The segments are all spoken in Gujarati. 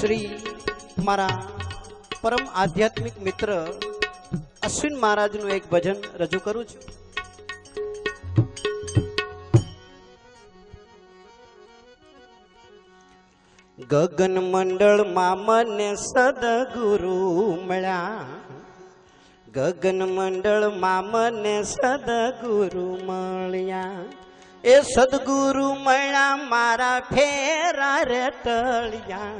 શ્રી મારા પરમ આધ્યાત્મિક મિત્ર અશ્વિન મહારાજનું એક ભજન રજૂ કરું છું. ગગન મંડળમાં મને સદગુરુ મળ્યા. ગગન મંડળમાં મને સદગુરુ મળ્યા. એ સદગુરુ મળ્યા, મારા ફેરા રે ટળિયા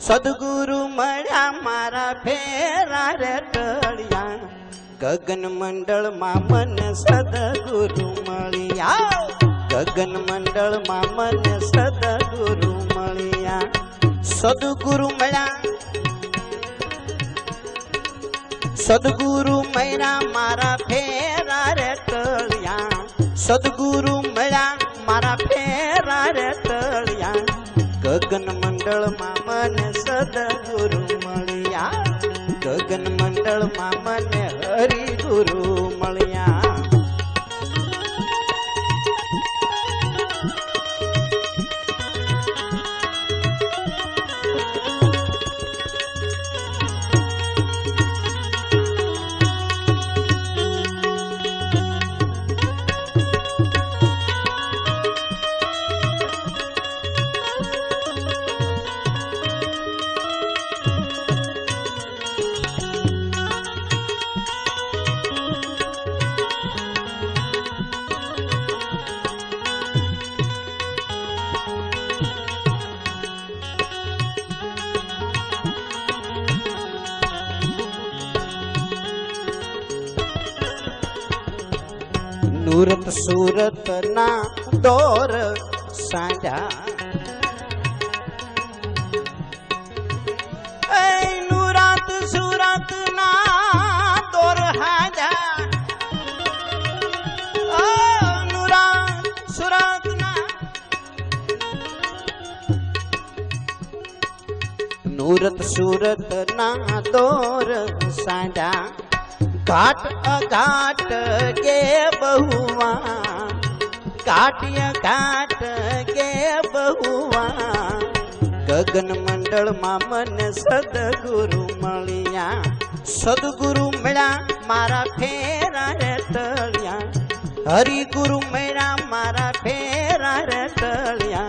સદગુરુ મળ્યા મારા ફેરા રે ટળિયા. ગગન મંડળમાં મને સદગુરુ મળ્યા. ગગન મંડળમાં મને સદગુરુ મળ્યા. સદગુરુ મળ્યા. સદગુરુ મળ્યા મારા ફેરા રે ટળિયા. સદગુરુ મળ્યા મારા ફેરા રે ગગન મંડળમાં મને સદગુરુ મળ્યા ગગન મંડળમાં મને હરિગુરુ નુરત સુરત ના દોર સાંજા એ નુરત સુરત ના દોર હાજા ઓ નુરત સુરત ના નુરત સુરત ના દોર સાંજા ઘાટ અઘાટ કે બહુવા કાટિય ઘાટ કે બહુવા ગગન મંડળમાં મને સદગુરુ મળ્યા સદગુરુ મળ્યા મારા ફેરા રે ટળ્યા હરિગુરુ મળ્યા મારા ફેરા રે ટળ્યા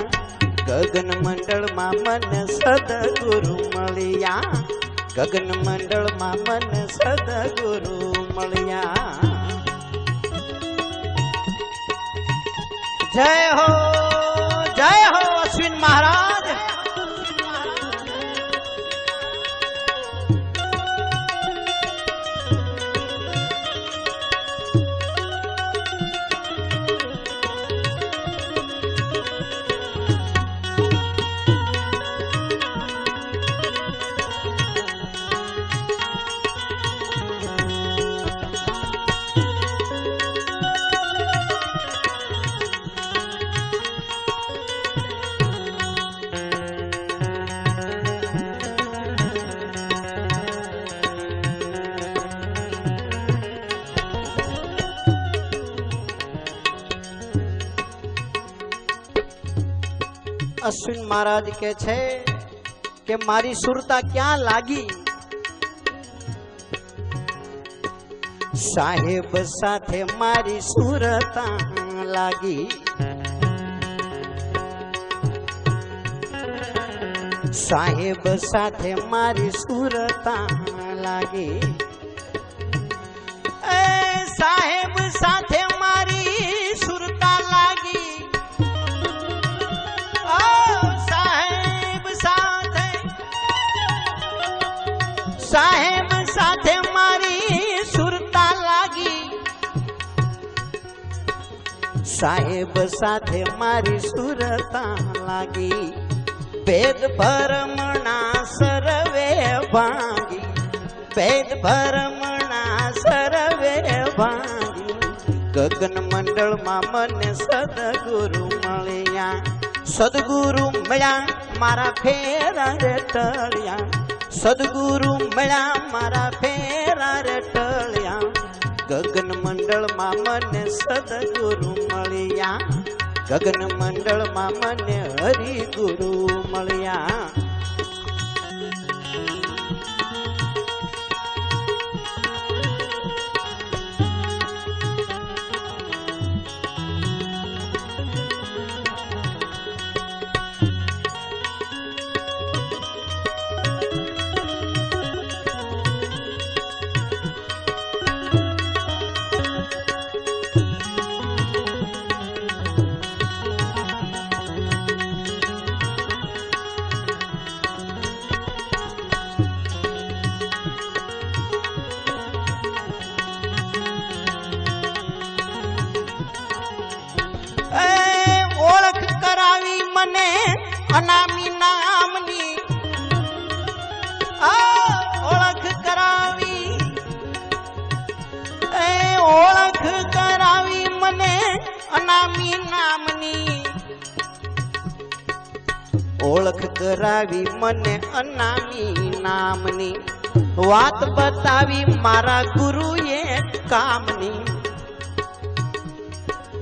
ગગન મંડળમાં મને સદગુરુ મળ્યા ગગન મંડળમાં મન સદગુરુ મળ્યા. જય હો અશ્વિન મહારાજ કે છે કે મારી સુરતા ક્યાં લાગી સાહેબ સાથે મારી સુરતા લાગી સાહેબ સાથે મારી સુરતા લાગી એ સાહેબ સાથે સાહેબ સાથે મારી સુરતા લાગી સાહેબ સાથે મારી સુરતા લાગી ભેદ ભરમણા સરવે ભાંગી ભેદ ભરમણા સરવે ભાંગી ગગન મંડળમાં મને સદગુરુ મળ્યા સદગુરુ મળ્યા મારા ફેરા રે ટળ્યા સદગુરુ મળ્યા મારા ફેરા રટળ્યા. ટળ્યા ગગન મંડળમાં મને સદગુરુ મળ્યા. ગગન મંડળમાં મને હરિગુરુ મળ્યા. અનામી નામની ઓળખ કરાવી. એ ઓળખ કરાવી મને અનામી નામની. ઓળખ કરાવી મને અનામી નામની. વાત બતાવી મારા ગુરુએ કામની.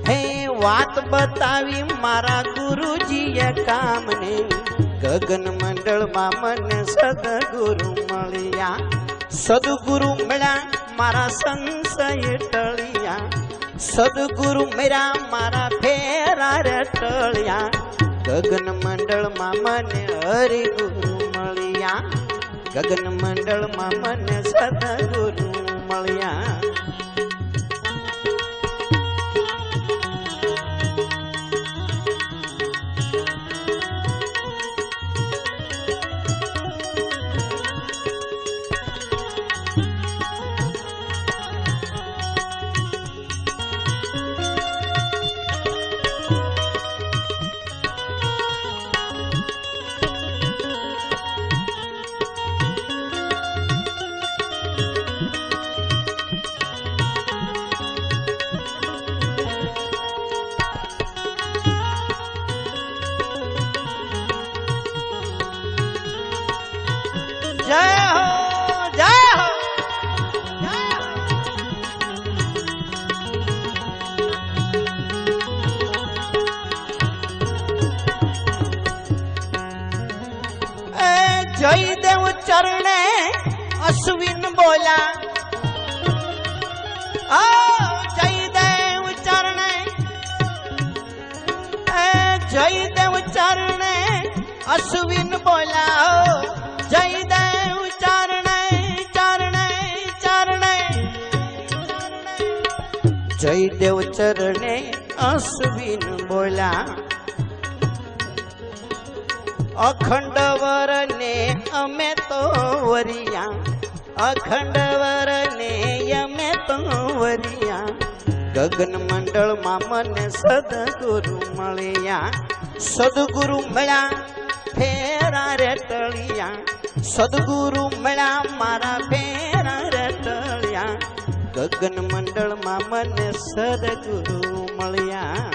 હે વાત બતાવી મારા ગુરુજીએ કામને. ગગન મંડળમાં મને સદગુરુ મળ્યા. સદગુરુ મળ્યા, મારા સંશય ટળ્યા. સદગુરુ મેરા મારા ફેરા રે ટળ્યા. ગગન મંડળમાં મને હરિગુરુ મળ્યા. ગગન મંડળમાં મને સદગુરુ મળ્યા. અશ્વિન બોલ્યા આ જયદેવ ચરણે એ જયદેવ ચરણે અશ્વિન બોલ્યા જયદેવ ચરણે ચરણે ચરણે જયદેવ ચરણે અશ્વિન બોલ્યા અખંડ વરને અમે તો વરિયા અખંડ વરને અમે તો વરિયા. ગગન મંડળમાં મને સદગુરુ મળ્યા. સદગુરુ મળ્યા, ફેરા રે તળિયા સદગુરુ મળ્યા, મારા ફેરા રે તળિયા ગગન મંડળમાં મને સદગુરુ મળ્યા.